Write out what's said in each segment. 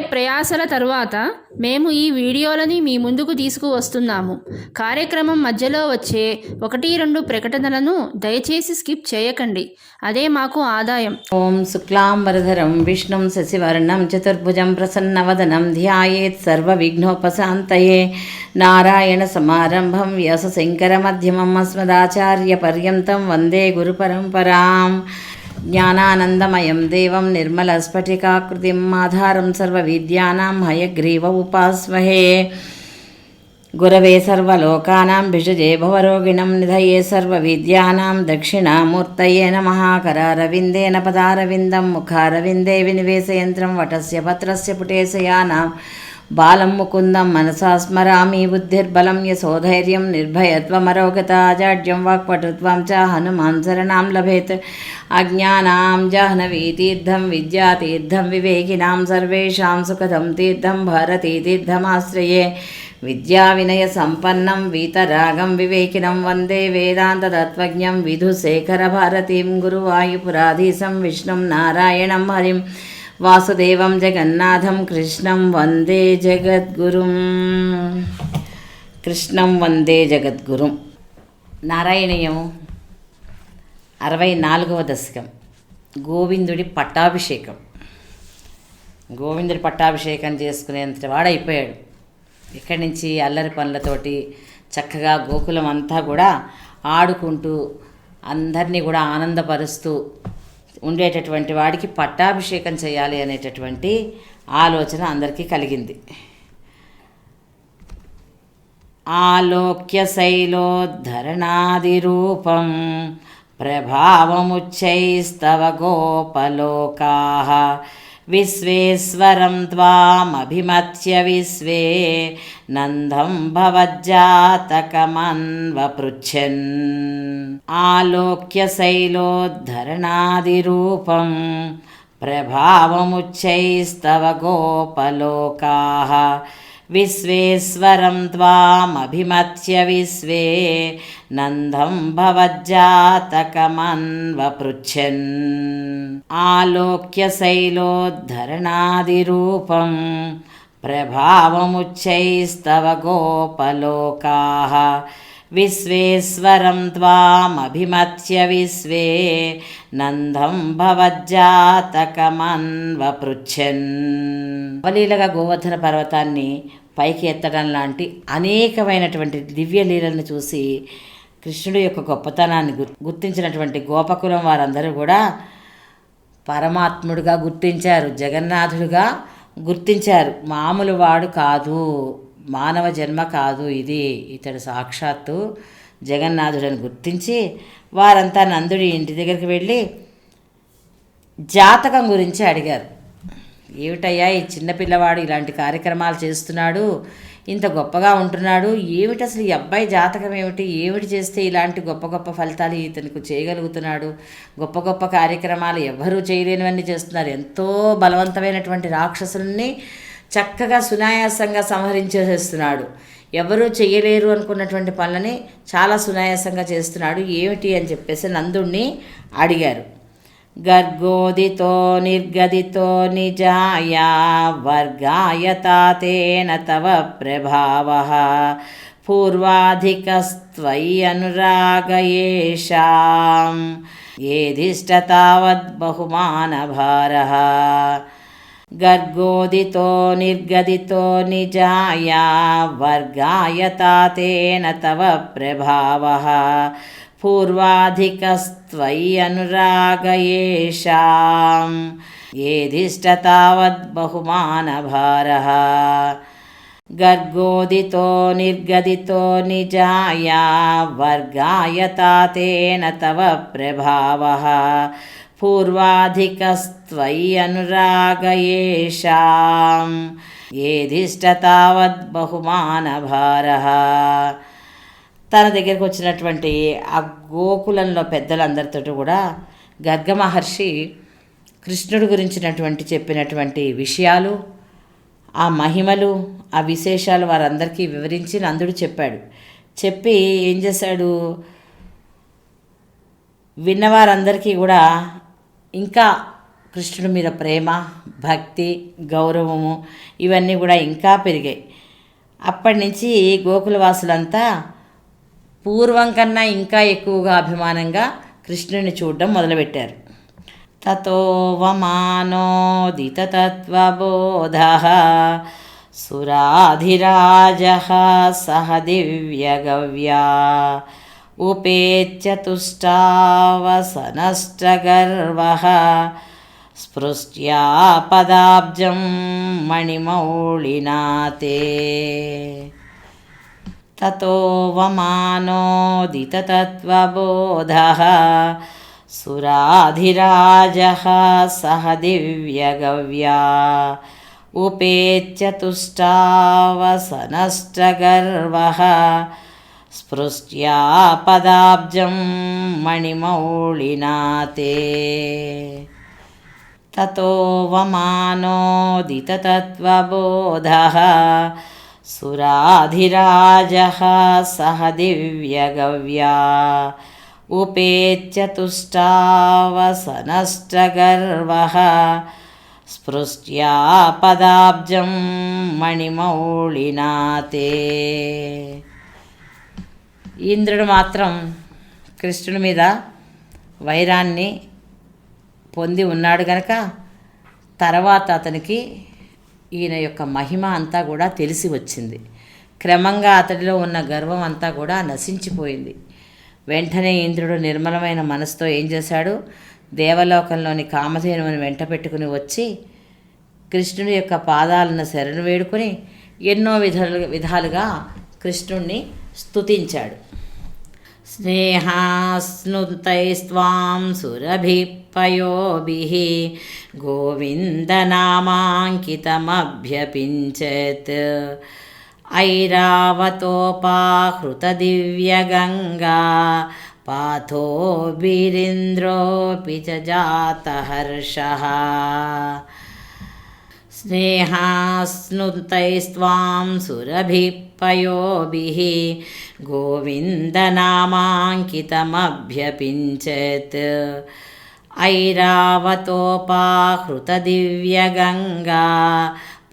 ప్రయాసల తరువాత మేము ఈ వీడియోలని మీ ముందుకు తీసుకువస్తున్నాము. కార్యక్రమం మధ్యలో వచ్చే ఒకటి రెండు ప్రకటనలను దయచేసి స్కిప్ చేయకండి. అదే మాకు ఆదాయం. ఓం శుక్లాంబరధరం విష్ణుం శశివర్ణం చతుర్భుజం ప్రసన్నవదనం ధ్యాయేత్ సర్వ విఘ్నోపశాంతయే నారాయణ సమారంభం వ్యాసశంకర మధ్యమం అస్మదాచార్య పర్యంతం వందే గురుపరంపరాం జ్ఞానానందమయం దేవం నిర్మలస్ఫటికాకృతిం ఆధారం సర్వవిద్యానాం హయగ్రీవ ఉపాస్మహే. గురవే సర్వలోకానాం భిషజే భవరోగిణం నిధయే సర్వవిద్యానాం దక్షిణామూర్తయే నమః. కరారవిందేన పదారవిందం ముఖారవిందే వినివేశయంత్రం వటస్య పత్రస్య పుటేశయానాం. బాలం ముకుందం మనసాస్మరామి బుద్ధిర్బలం యశోధైర్యం నిర్భయత్వమరోగత అజాడ్యం వాక్పటుత్వం చ హనుమాన్ శరణాం లభేత్. అజ్ఞానాం జాహ్నవీతీర్థం విద్యాతీర్థం వివేకినాం సర్వేషాం సుఖదం తీర్థం భారతీతీర్థమాశ్రయే. విద్యా వినయ సంపన్నం వీతరాగం వివేకినం వందే వేదాంతతత్వజ్ఞం విధుశేఖర భారతీం గురువాయుపురాధీశం విష్ణుం నారాయణం హరిం. వాసుదేవం జగన్నాథం కృష్ణం వందే జగద్గురుం. కృష్ణం వందే జగద్గురుం. నారాయణీయము అరవై నాలుగవ దశకం. గోవిందుడి పట్టాభిషేకం. గోవిందుడి పట్టాభిషేకం చేసుకునేంత వాడైపోయాడు. ఇక్కడి నుంచి అల్లరి పనులతోటి చక్కగా గోకులం అంతా కూడా ఆడుకుంటూ అందరినీ కూడా ఆనందపరుస్తూ ఉండేటటువంటి వాడికి పట్టాభిషేకం చేయాలి అనేటటువంటి ఆలోచన అందరికీ కలిగింది. ఆలోక్య శైలోద్ధరణాదిరూపం ప్రభావముచ్చైస్తవ గోపలోకా విశ్వేశ్వరం త్వామభిమత్య విశ్వే నందం భవజ్జాతకమన్వపృచ్చన్ ఆలోక్య శైలోద్ధరణాదిరూపం ప్రభావముచ్చైస్తవ గోపలోకా విశ్వేశ్వరం త్వామభిమత్య విశ్వే నందం భవజ్జాతకమన్వపృచ్చన్ ఆలోక్య శైలోద్ధరణాదిరూపం ప్రభావముచ్చైస్తవ గోపలోకా విశ్వేశ్వరం త్వామభిమత్య విశ్వే నందం భవజ్జాతకమన్వపృచ్చన్ అవలీలగా గోవర్ధన పర్వతాన్ని పైకి ఎత్తడం లాంటి అనేకమైనటువంటి దివ్య లీలలను చూసి కృష్ణుడి యొక్క గొప్పతనాన్ని గుర్- గుర్తించినటువంటి గోపకులం వారందరూ కూడా పరమాత్ముడుగా గుర్తించారు జగన్నాథుడుగా గుర్తించారు. మామూలు వాడు కాదు మానవ జన్మ కాదు ఇది. ఇతడు సాక్షాత్తు జగన్నాథుడని గుర్తించి వారంతా నందుడి ఇంటి దగ్గరికి వెళ్ళి జాతకం గురించి అడిగారు. ఏమిటయ్యా ఈ చిన్నపిల్లవాడు ఇలాంటి కార్యక్రమాలు చేస్తున్నాడు? ఇంత గొప్పగా ఉంటున్నాడు. ఏమిటి అసలు ఈ అబ్బాయి జాతకం ఏమిటి? ఏమిటి చేస్తే ఇలాంటి గొప్ప గొప్ప ఫలితాలు ఇతనికి చేయగలుగుతున్నాడు? గొప్ప గొప్ప కార్యక్రమాలు ఎవ్వరూ చేయలేనివన్నీ చేస్తున్నారు. ఎంతో బలవంతమైనటువంటి రాక్షసుల్ని చక్కగా సునాయాసంగా సంహరించేసేస్తున్నాడు ఎవరూ చేయలేరు అనుకున్నటువంటి పనులని చాలా సునాయాసంగా చేస్తున్నాడు. ఏమిటి అని చెప్పేసి నందుణ్ణి అడిగారు. गर्गोदितो, निर्गदितो, निजाया वर्गायता तेन तव प्रभावः। पूर्वाधिकस्त्वय्यनुराग येषां येधिष्ठतावद्बहुमानभारः गर्गोदितो, निर्गदितो, निजाया वर्गायता तेन तव प्रभावः। पूर्वाधिकस्त्वयि अनुराग येषां येधिष्ठ तावद्बहुमानभारः गर्गोदितो निर्गदितो निजाया वर्गाय तातेन तव प्रभावः। पूर्वाधिकस्त्वयि अनुराग येषां येधिष्ठ तावद्बहुमानभारः తన దగ్గరికి వచ్చినటువంటి ఆ గోకులంలో పెద్దలందరితో కూడా గర్గ మహర్షి కృష్ణుడి గురించినటువంటి చెప్పినటువంటి విషయాలు ఆ మహిమలు ఆ విశేషాలు వారందరికీ వివరించి నందుడు చెప్పాడు. చెప్పి ఏం చేశాడు? విన్నవారందరికీ కూడా ఇంకా కృష్ణుడి మీద ప్రేమ భక్తి గౌరవము ఇవన్నీ కూడా ఇంకా పెరిగాయి. అప్పటి నుంచి గోకులవాసులంతా పూర్వం కన్నా ఇంకా ఎక్కువగా అభిమానంగా కృష్ణుని చూడడం మొదలుపెట్టారు. తోవమానోదితత్వబోధ సురాధిరాజ సహ దివ్యగవ్యా ఉపేచ్చతుష్టావసనష్టగర్వ స్పృష్ట్యా పదాబ్జం మణిమౌళినాతే. ततो वमानोदिततत्त्वबोधः सुराधिराजः सह दिव्यगव्या उपेत्य तुष्टावसनष्टगर्वः स्पृष्ट्या पदाब्जं मणिमौळिना ते ततो वमानोदिततत्त्वबोधः सुराधिराजः सह दिव्यगव्या उपेत्य तुष्टावसनष्टगर्वः स्पृष्ट्या पदाब्जं मणिमौळिना ते ఇంద్రుడు మాత్రం కృష్ణుడి మీద వైరాన్ని పొంది ఉన్నాడు గనక తర్వాత అతనికి ఈయన యొక్క మహిమ అంతా కూడా తెలిసి వచ్చింది. క్రమంగా అతడిలో ఉన్న గర్వం అంతా కూడా నశించిపోయింది. వెంటనే ఇంద్రుడు నిర్మలమైన మనసుతో ఏం చేశాడు? దేవలోకంలోని కామధేనువుని వెంట పెట్టుకుని వచ్చి కృష్ణుడి యొక్క పాదాలను శరణు వేడుకొని ఎన్నో విధాలు విధాలుగా కృష్ణుణ్ణి స్తుతించాడు. స్నేహాస్నుతైస్వాం पयोभिः गोविन्दनामाङ्कितमभ्यपिञ्चत् ऐरावतोपाहृतदिव्यगङ्गा पाथो बीरिन्द्रोऽपि च जातहर्षः स्नेहास्नुतैस्त्वां सुरभिः पयोभिः गोविन्दनामाङ्कितमभ्यपिञ्चत् ऐरावतोपाहृतदिव्यगङ्गा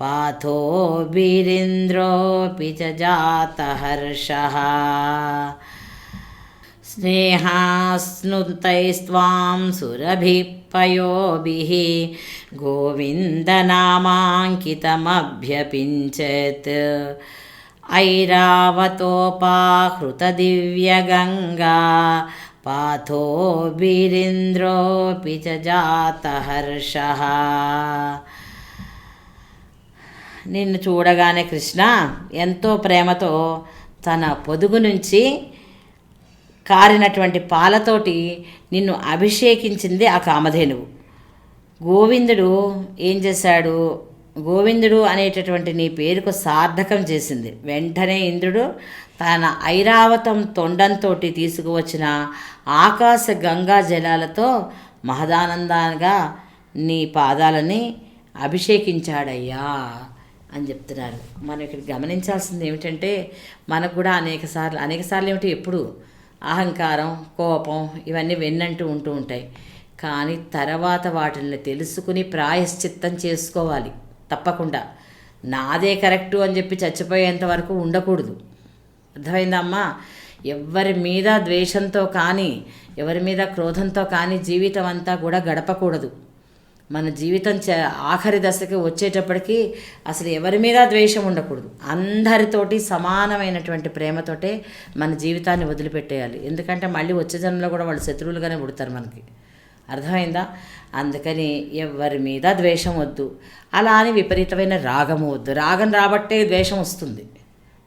पाथोभिरिन्द्रोऽपि च जातहर्षः स्नेहास्नुतैस्त्वां सुरभिपयोभिः गोविन्दनामाङ्कितमभ्यपिञ्चत् ऐरावतोपाहृतदिव्यगङ्गा पाथोभिरिन्द्रोऽपि च जातहर्षः నిన్ను చూడగానే కృష్ణ ఎంతో ప్రేమతో తన పొదుగు నుంచి కారినటువంటి పాలతోటి నిన్ను అభిషేకించింది ఆ కామధేనువు గోవిందుడు ఏం చేశాడు గోవిందుడు అనేటటువంటి నీ పేరుకు సార్థకం చేసింది. వెంటనే ఇంద్రుడు తన ఐరావతం తొండంతో తీసుకువచ్చిన ఆకాశ గంగా జలాలతో మహదానందంగా నీ పాదాలని అభిషేకించాడయ్యా అని చెప్తున్నారు. మనం ఇక్కడ గమనించాల్సింది ఏమిటంటే మనకు కూడా అనేక సార్లు అనేక సార్లు ఏమిటి ఎప్పుడు అహంకారం కోపం ఇవన్నీ వెన్నంటూ ఉంటూ ఉంటాయి. కానీ తర్వాత వాటిని తెలుసుకుని ప్రాయశ్చిత్తం చేసుకోవాలి. తప్పకుండా. నాదే కరెక్టు అని చెప్పి చచ్చిపోయేంత వరకు ఉండకూడదు. అర్థమైందమ్మా ఎవరి మీద ద్వేషంతో కానీ ఎవరి మీద క్రోధంతో కానీ జీవితం అంతా కూడా గడపకూడదు. మన జీవితం ఆఖరి దశకి వచ్చేటప్పటికి అసలు ఎవరి మీద ద్వేషం ఉండకూడదు. అందరితోటి సమానమైనటువంటి ప్రేమతోటే మన జీవితాన్ని వదిలిపెట్టేయాలి. ఎందుకంటే మళ్ళీ వచ్చే జన్మలో కూడా వాళ్ళు శత్రువులుగానే పుడతారు మనకి. అర్థమైందా? అందుకని ఎవరి మీద ద్వేషం వద్దు. అలా అని విపరీతమైన రాగము వద్దు. రాగం రాబట్టే ద్వేషం వస్తుంది.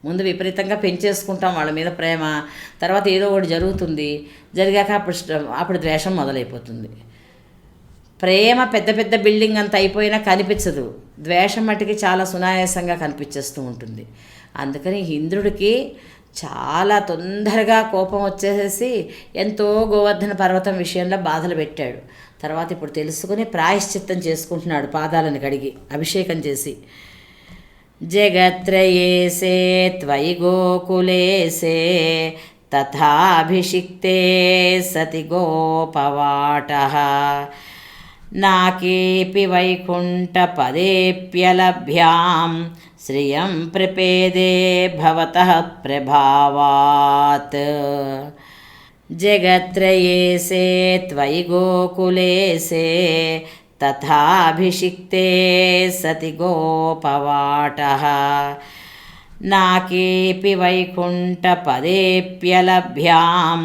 ముందు విపరీతంగా పెంచేసుకుంటాం వాళ్ళ మీద ప్రేమ తర్వాత ఏదో ఒకటి జరుగుతుంది. జరిగాక అప్పుడు అప్పుడు ద్వేషం మొదలైపోతుంది. ప్రేమ పెద్ద పెద్ద బిల్డింగ్ అంత అయిపోయినా కనిపించదు. ద్వేషం మట్టికి చాలా సునాయాసంగా కనిపించేస్తూ ఉంటుంది. అందుకని ఇంద్రుడికి చాలా తొందరగా కోపం వచ్చేసేసి ఎంతో గోవర్ధన పర్వతం విషయంలో బాధలు పెట్టాడు. తర్వాత ఇప్పుడు తెలుసుకుని ప్రాయశ్చిత్తం చేసుకుంటున్నాడు పాదాలను కడిగి అభిషేకం చేసి. జగత్రయేసే త్వయి గోకులేసే తథాభిషిక్తే సతి గోపవాట नाकेऽपि वैकुण्ठपदेऽप्यलभ्यां श्रियं प्रपेदे भवतः प्रभावात् जगत्त्रये से त्वयि गोकुले से तथाभिषिक्ते सति गोपवाटः नाकेऽपि वैकुण्ठपदेऽप्यलभ्यां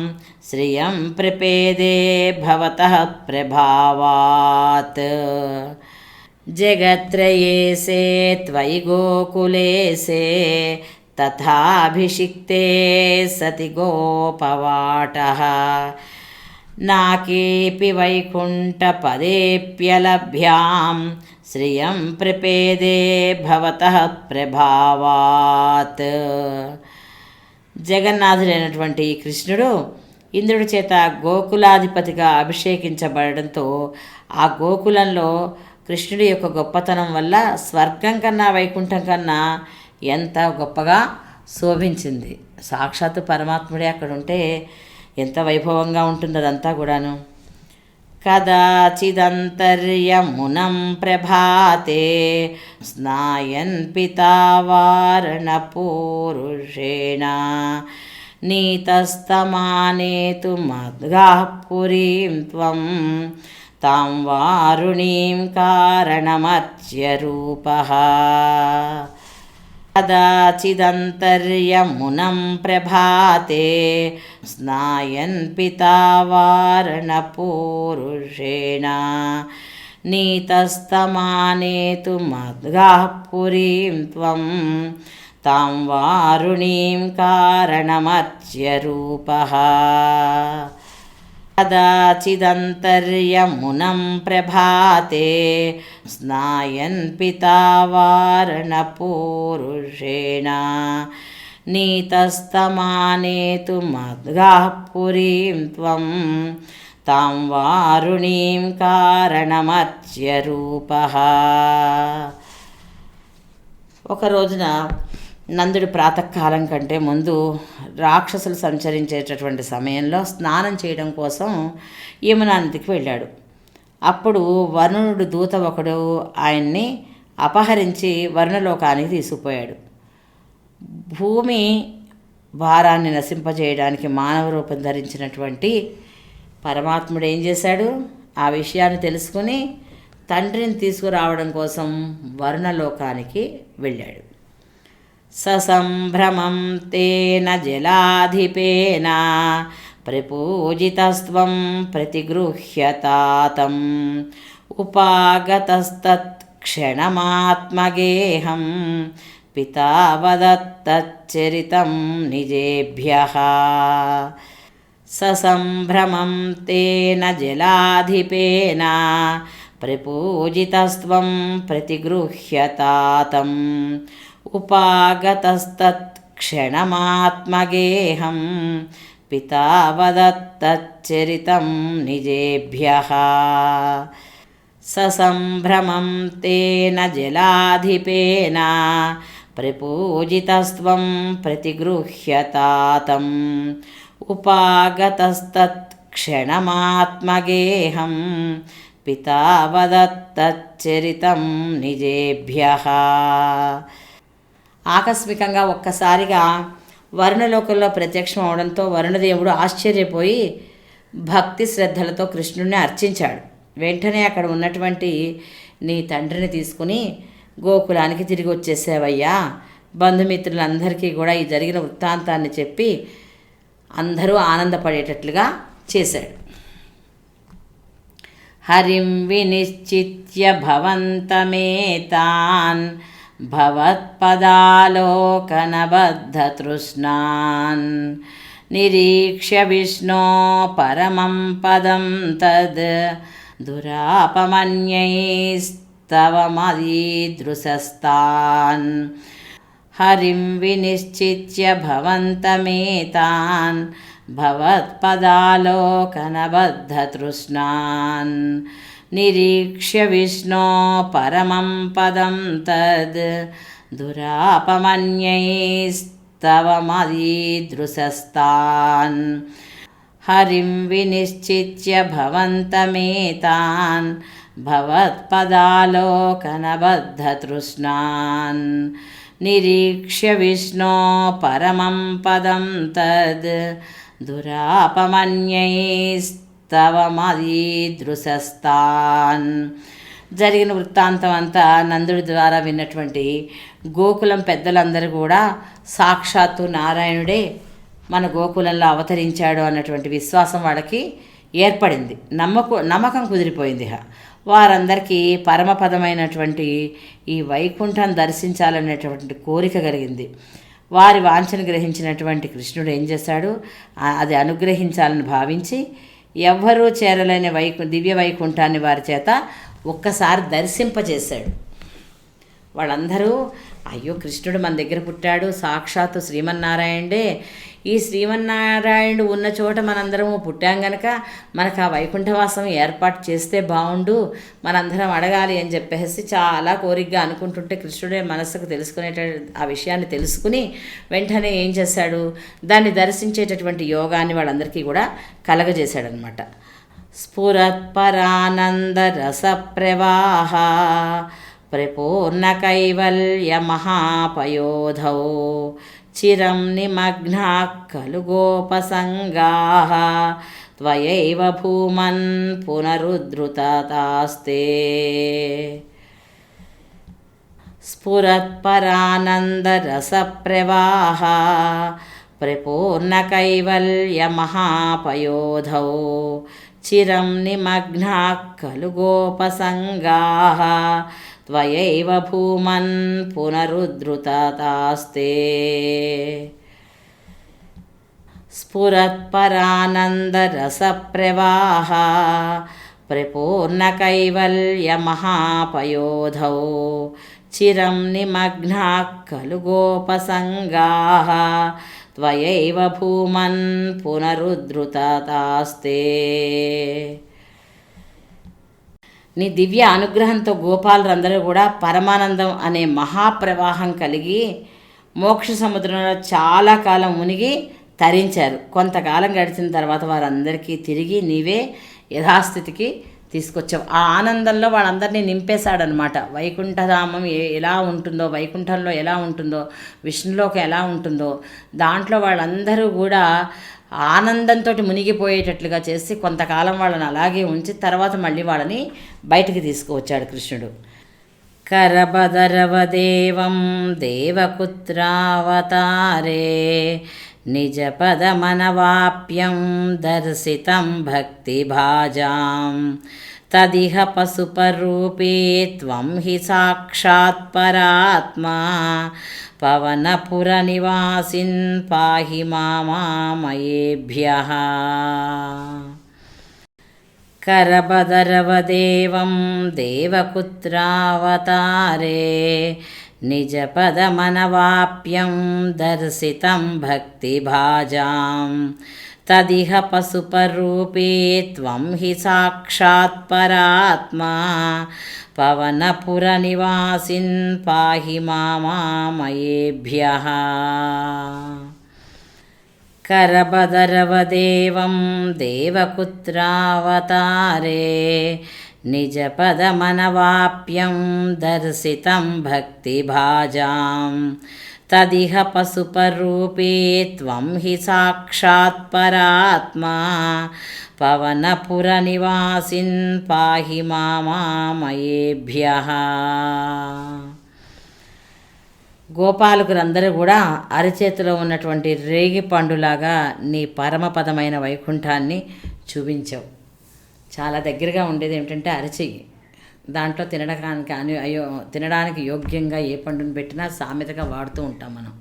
श्रियं प्रपेदे भवतः प्रभावात् जगत्त्रये से त्वयि गोकुले से तथाभिषिक्ते सति गोपवाटः नाकेऽपि वैकुण्ठपदेऽप्यलभ्यां श्रियं प्रपेदे भवतः ప్రభావాత్ జగన్నాథుడైనటువంటి ఈ కృష్ణుడు ఇంద్రుడి చేత గోకులాధిపతిగా అభిషేకించబడడంతో ఆ గోకులంలో కృష్ణుడి యొక్క గొప్పతనం వల్ల స్వర్గం కన్నా వైకుంఠం కన్నా ఎంత గొప్పగా శోభించింది. సాక్షాత్తు పరమాత్ముడే అక్కడ ఉంటే ఎంత వైభవంగా ఉంటుంది అదంతా కూడాను. కదాచిదంతర్యమునం ప్రభాతే స్నాయన్ పితావారణపూరుషేణ నీతస్తమానేతు మద్గాః పురీం త్వం తాం వారుణీం కారణమర్చ్య రూపः कदाचिदन्तर्यमुनं प्रभाते स्नायन् पितावारणपूरुषेण नीतस्तमानेतु मद्गाः पुरीं त्वं తాం వారుణీం కారణమత్యరూప కదాచిదంతర్యమునం ప్రభాతే స్నాయన్ పితా వారణపూరుషేణ. నీతస్తమానేతుమద్గాః పురీం త్వం తాం వారుణీం కారణమత్యరూప ఒక రోజున నందుడు ప్రాతకాలం కంటే ముందు రాక్షసులు సంచరించేటటువంటి సమయంలో స్నానం చేయడం కోసం యమునా నదికి వెళ్ళాడు. అప్పుడు వరుణుడు దూత ఒకడు ఆయన్ని అపహరించి వరుణలోకానికి తీసుకుపోయాడు. భూమి భారాన్ని నశింపజేయడానికి మానవ రూపం ధరించినటువంటి పరమాత్ముడు ఏం చేశాడు? ఆ విషయాన్ని తెలుసుకుని తండ్రిని తీసుకురావడం కోసం వరుణలోకానికి వెళ్ళాడు. ససంభ్రమం తేన జలాధిపేన ప్రపూజితస్త్వం ప్రతిగృహ్యతాతం ఉపాగతస్తత్ క్షణమాత్మగేహం పితావదత్తచ్చరితం నిజేభ్యः ససంభ్రమం తేన జలాధిపేన ప్రపూజితస్త్వం ప్రతిగృహ్యతాతం ఉపాగతస్తత్ క్షణమాత్మగేహం పితావదత్తచ్చరితం నిజేభ్యः ససంభ్రమం తేన జలాధిపేన ప్రపూజితస్త్వం ప్రతిగృహ్యతాతం ఉపాగతస్తత్ క్షణమాత్మగేహం పితావదత్తచ్చరితం నిజేభ్యः ఆకస్మికంగా ఒక్కసారిగా వరుణలోకంలో ప్రత్యక్షం అవడంతో వరుణదేవుడు ఆశ్చర్యపోయి భక్తి శ్రద్ధలతో కృష్ణుడిని అర్చించాడు. వెంటనే అక్కడ ఉన్నటువంటి నీ తండ్రిని తీసుకుని గోకులానికి తిరిగి వచ్చేసావయ్యా. బంధుమిత్రులందరికీ కూడా ఈ జరిగిన వృత్తాంతాన్ని చెప్పి అందరూ ఆనందపడేటట్లుగా చేశాడు. హరిం వినిశ్చిత్య భవంతమేతాన్ భవత్పదాలోకనబద్ధతృష్ణాన్ నిరీక్ష్య విష్ణో పరమం పదం తద్ దురాపమన్యైస్తవమదీదృశస్తాన్ హరిం వినిశ్చిత్య భవంతమేతాన్ భవత్పదాలోకనబద్ధతృష్ణాన్ నిరీక్ష్య విష్ణో పరమం పదం తద్ దురాపమన్యైస్తవమదీదృశస్తాన్ హరిం వినిశ్చిత్య భవంతమేతాన్ భవత్పదాలోకనబద్ధతృష్ణాన్ నిరీక్ష్య విష్ణో పరమం పదం తద్ దురాపమన్యైస్తవమదీదృశస్తాన్ జరిగిన వృత్తాంతం అంతా నందుడి ద్వారా విన్నటువంటి గోకులం పెద్దలందరూ కూడా సాక్షాత్తు నారాయణుడే మన గోకులంలో అవతరించాడు అన్నటువంటి విశ్వాసం వాళ్ళకి ఏర్పడింది. నమ్మకు నమ్మకం కుదిరిపోయింది వారందరికీ పరమపదమైనటువంటి ఈ వైకుంఠం దర్శించాలనేటువంటి కోరిక కలిగింది. వారి వాంఛను గ్రహించినటువంటి కృష్ణుడు ఏం చేశాడు? అది అనుగ్రహించాలని భావించి ఎవ్వరూ చేరలేని వైకు దివ్య వైకుంఠాన్ని వారి చేత ఒక్కసారి దర్శింపజేశాడు. వాళ్ళందరూ అయ్యో కృష్ణుడు మన దగ్గర పుట్టాడు సాక్షాత్తు శ్రీమన్నారాయణే ఈ శ్రీమన్నారాయణుడు ఉన్న చోట మనందరము పుట్టాం గనక మనకు ఆ వైకుంఠవాసం ఏర్పాటు చేస్తే బాగుండు మనందరం అడగాలి అని చెప్పేసి చాలా కోరికగా అనుకుంటుంటే కృష్ణుడే మనసుకు తెలుసుకునేట ఆ విషయాన్ని తెలుసుకుని వెంటనే ఏం చేశాడు? దాన్ని దర్శించేటటువంటి యోగాన్ని వాళ్ళందరికీ కూడా కలగజేశాడనమాట స్ఫురత్పరానందరసప్రవాహ మహాపయోధౌ చిరం నిమగ్నా ఖలు గోపసంగా త్వయైవ భూమన్ పునరుద్ధృతాస్తే స్ఫురత్పరానందరసప్రవాహ ప్రపూర్ణకైవల్యమహాపయోధౌ చిరం నిమగ్నా ఖలు గోపసంగా త్వయైవ భూమన్ పునరుద్ధృతాస్తే స్ఫురత్పరానందరసప్రవాహ ప్రపూర్ణకైవల్యమహాపయోధౌ. చిరం నిమగ్నా ఖలు గోపసంగా త్వయైవ భూమన్ పునరుద్ధృతాస్తే నీ దివ్య అనుగ్రహంతో గోపాలురందరూ కూడా పరమానందం అనే మహాప్రవాహం కలిగి మోక్ష సముద్రంలో చాలా కాలం మునిగి తరించారు. కొంతకాలం గడిచిన తర్వాత వారందరికీ తిరిగి నీవే యథాస్థితికి తీసుకొచ్చావు. ఆ ఆనందంలో వాళ్ళందరినీ నింపేశాడనమాట వైకుంఠధామం ఏ- ఎలా ఉంటుందో వైకుంఠంలో ఎలా ఉంటుందో విష్ణులోకి ఎలా ఉంటుందో దాంట్లో వాళ్ళందరూ కూడా ఆనందంతో మునిగిపోయేటట్లుగా చేసి కొంతకాలం వాళ్ళని అలాగే ఉంచి తర్వాత మళ్ళీ వాళ్ళని బయటికి తీసుకువచ్చాడు కృష్ణుడు. కరబదరవదేవం దేవకుత్రావతారే నిజపదమనవాప్యం దర్శితం భక్తిభాజాం. తదిహ పశుపరూపే త్వం హి సాక్షాత్ पवनपुरनिवासिन् पाहि मामामयेभ्यः। मा मयेभ्यः देवकुत्रावतारे निजपदमनवाप्यं दर्शितं भक्तिभाजाम्। తదిహ పశుపరూపే త్వం హి సాక్షాత్ పరాత్మా. పవనపురనివాసిన్ పాహి మామామయేభ్య కరబదరవదేవం దేవకుత్రావతారే నిజపదమనవాప్యం దర్శితం భక్తిభాజాం. తదిహ పశుపరూపే త్వం హి సాక్షాత్ పరాత్మా. పవనపురనివాసిన్ పాహి మామామయేభ్య. గోపాలకులందరూ కూడా అరిచేతిలో ఉన్నటువంటి రేగి పండులాగా నీ పరమపదమైన వైకుంఠాన్ని చూపించావు. చాలా దగ్గరగా ఉండేది ఏమిటంటే అరిచెయ్యి దాంట్లో తినడానికి అని అయ్యో తినడానికి యోగ్యంగా ఏ పండుని పెట్టినా సామెతగా వాడుతూ ఉంటాం మనం.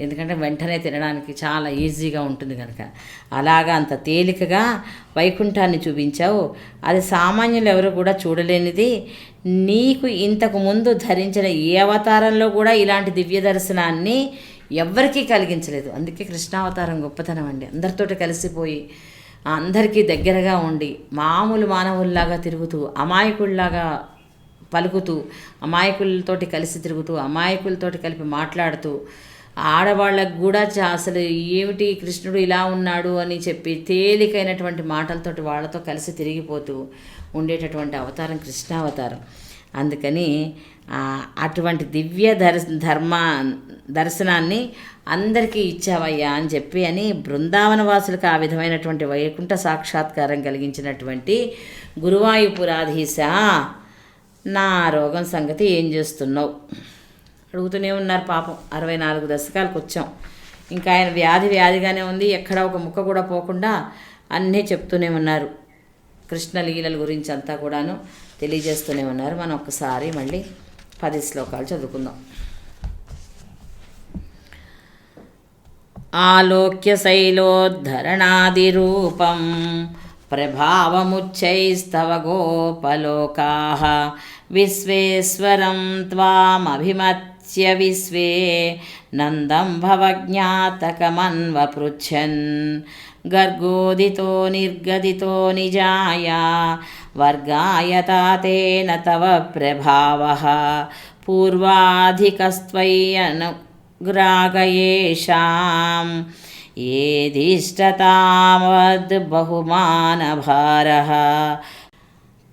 ఎందుకంటే వెంటనే తినడానికి చాలా ఈజీగా ఉంటుంది కనుక. అలాగా అంత తేలికగా వైకుంఠాన్ని చూపించావు. అది సామాన్యులు ఎవరు కూడా చూడలేనిది. నీకు ఇంతకు ముందు ధరించిన ఏ అవతారంలో కూడా ఇలాంటి దివ్య దర్శనాన్ని ఎవ్వరికీ కలిగించలేదు. అందుకే కృష్ణావతారం గొప్పతనం అండి. అందరితోటి కలిసిపోయి అందరికీ దగ్గరగా ఉండి మామూలు మానవుల్లాగా తిరుగుతూ అమాయకుల్లాగా పలుకుతూ అమాయకులతోటి కలిసి తిరుగుతూ అమాయకులతోటి కలిపి మాట్లాడుతూ ఆడవాళ్ళకు కూడా చా అసలు ఏమిటి కృష్ణుడు ఇలా ఉన్నాడు అని చెప్పి తేలికైనటువంటి మాటలతోటి వాళ్ళతో కలిసి తిరిగిపోతూ ఉండేటటువంటి అవతారం కృష్ణావతారం. అందుకని అటువంటి దివ్య దర్శ ధర్మ దర్శనాన్ని అందరికీ ఇచ్చావయ్యా అని చెప్పి అని బృందావన వాసులకు ఆ విధమైనటువంటి వైకుంఠ సాక్షాత్కారం కలిగించినటువంటి గురువాయుపురాధీశ నా రోగం సంగతి ఏం చేస్తున్నావు? అడుగుతూనే ఉన్నారు పాపం. అరవై నాలుగు దశకాలకు వచ్చాం. ఇంకా ఆయన వ్యాధి వ్యాధిగానే ఉంది. ఎక్కడ ఒక ముక్క కూడా పోకుండా అన్నీ చెప్తూనే ఉన్నారు. కృష్ణ లీలల గురించి అంతా కూడాను తెలియజేస్తూనే ఉన్నారు. మనం ఒకసారి మళ్ళీ పది శ్లోకాలు చదువుకుందాం. ఆలోక్య శైలోద్ధరణాదిరూపం ప్రభావముచ్చైస్తవ గోపలోకా విశ్వేశ్వరం త్వామభిమత్య విశ్వే నందం భవజ్ఞాతకమన్వపృచ్చన్ గర్గోదితో నిర్గదితో నిజాయ వర్గాయతాతేన తవ ప్రభావः పూర్వాధికస్త్వయ్యను ग्रागयेषां येदिष्टतामद्बहुमानभारः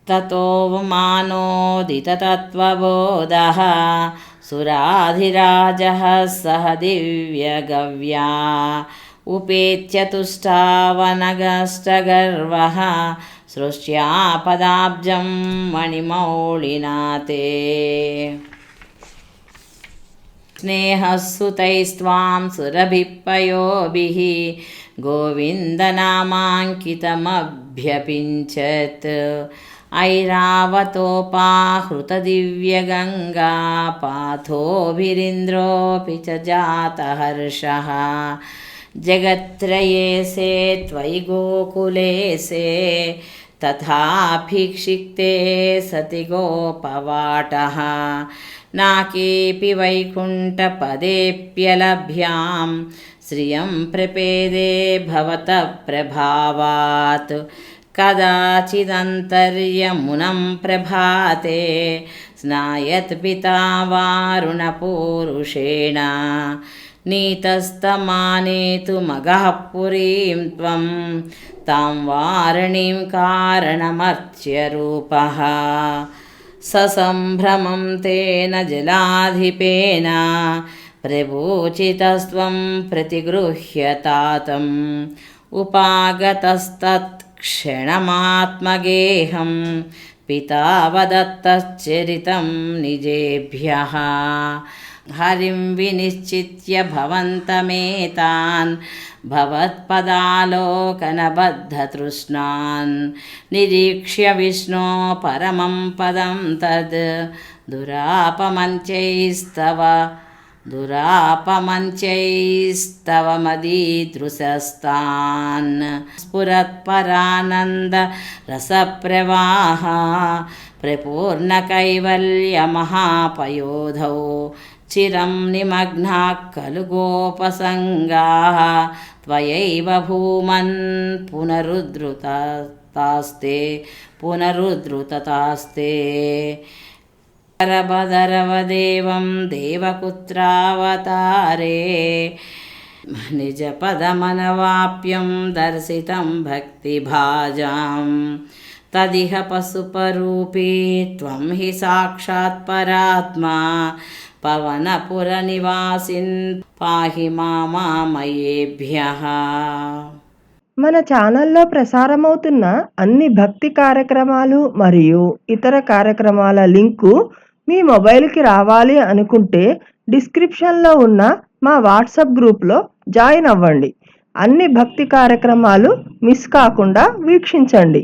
ततोमानोदिततत्त्वबोधः सुराधिराजः सह दिव्यगव्या। उपेत्यतुष्टावनगष्टगर्वः सृष्ट्या पदाब्जं मणिमौलिना ते स्नेहस्सुतैस्त्वां सुरभिपयोभिः गोविन्दनामाङ्कितमभ्यपिञ्चत् ऐरावतोपाहृतदिव्यगङ्गा पाथोभिरिन्द्रोऽपि च जातहर्षः जगत्त्रये से त्वयि गोकुले से తథాభిక్షిక్తే సతి గోపవాట నాకేపి వైకుంఠపదేప్యలభ్యాం శ్రియం ప్రపేదే భవత ప్రభావాత్ కదాచిదంతర్యమునం ప్రభాతే స్నాయత్ పితా వారుణపూరుషేణ నీతస్తమానేతు మగః పురీం త్వం. తాం వారణీం కారణమర్చ్యరూపः ససంభ్రమం తేన జలాధిపేన. ప్రభూచితస్త్వం ప్రతిగృహ్య తాతम् ఉపాగతస్తత్క్షణమాత్మగేహం. పితావదత్తశ్చరితం నిజేభ్య. హరిం వినిశ్చిత్య భవంతమేతాన్ భవత్పదాలోకనబద్ధతృష్ణాన్ నిరీక్ష్య విష్ణో పరమం పదం తద్ దురాపమంచైస్తవ దురాపమంచైస్తవ మదీదృశస్తాన్ స్ఫురత్పరానంద రసప్రవాహ ప్రపూర్ణకైవల్యమహాపయోధౌ చిరం నిమగ్నా ఖలు గోపసంగా త్వయైవ భూమన్ పునరుద్ధృతాస్తే పునరుద్ధృతతాస్తే కరభదరవదేవం దేవకుత్రావతారే నిజపదమనవాప్యం దర్శితం భక్తిభాజాం తదిహ పశుపరూపీ త్వం హి సాక్షాత్పరాత్మా పవనపురనివాసిన్ పాహి మామయేభ్యః మన ఛానల్లో ప్రసారమవుతున్న అన్ని భక్తి కార్యక్రమాలు మరియు ఇతర కార్యక్రమాల లింకు మీ మొబైల్కి రావాలి అనుకుంటే డిస్క్రిప్షన్లో ఉన్న మా వాట్సాప్ గ్రూప్లో జాయిన్ అవ్వండి. అన్ని భక్తి కార్యక్రమాలు మిస్ కాకుండా వీక్షించండి.